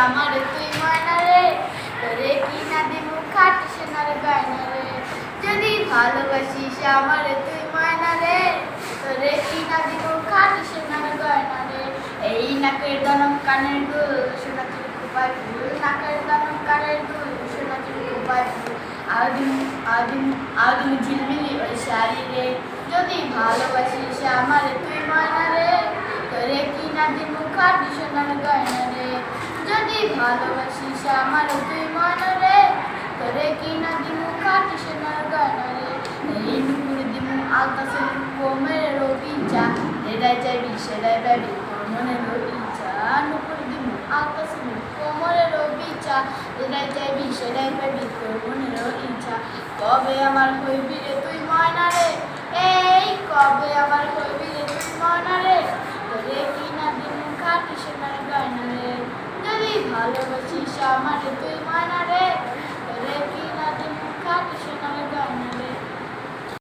আমারে তুই ময়না রে? তোরে কি না দিমু খাটি সোনার গয়না রে? যদি ভালোবাসিস আমারে তুই ময়না রে? তোরে কি না দিমু খাটি সোনার গয়না রে? এই নাকের দনম কানের দুল, সোনা তুই কুপায় ফুল। নাকের দনম কানের দুল, সোনা তুই কুপায় ফুল। আদিম আদিম আদিম ঝিলমিলি ওই শাড়ি রে। যদি ভালোবাসিস আমারে তুই ময়না রে? তোরে কি না খাটি সোনার গয়না রে ভালোবাসিস আমারে তুই ময়না রে তোরে কি না দিমু খাটি সোনার গয়না রে এই নুপুর দিমু আকাশে কোমের রবি চা যেটাই চাইবি সেটাই পাবি মনে রবি চা নুপুর দিমু আকাশে কোমরে রবি চা যেটাই চাইবি সেটাই পাবি তোর মনে রবি চা কবে আমার হইবি রে তুই ময়না রে এই কবে আমার হইবি রে তুই ময়না রে তোরে কি না দিমু খাটি সোনার গয়না রে যদি ভালোবাসিস আমারে তুই ময়না রে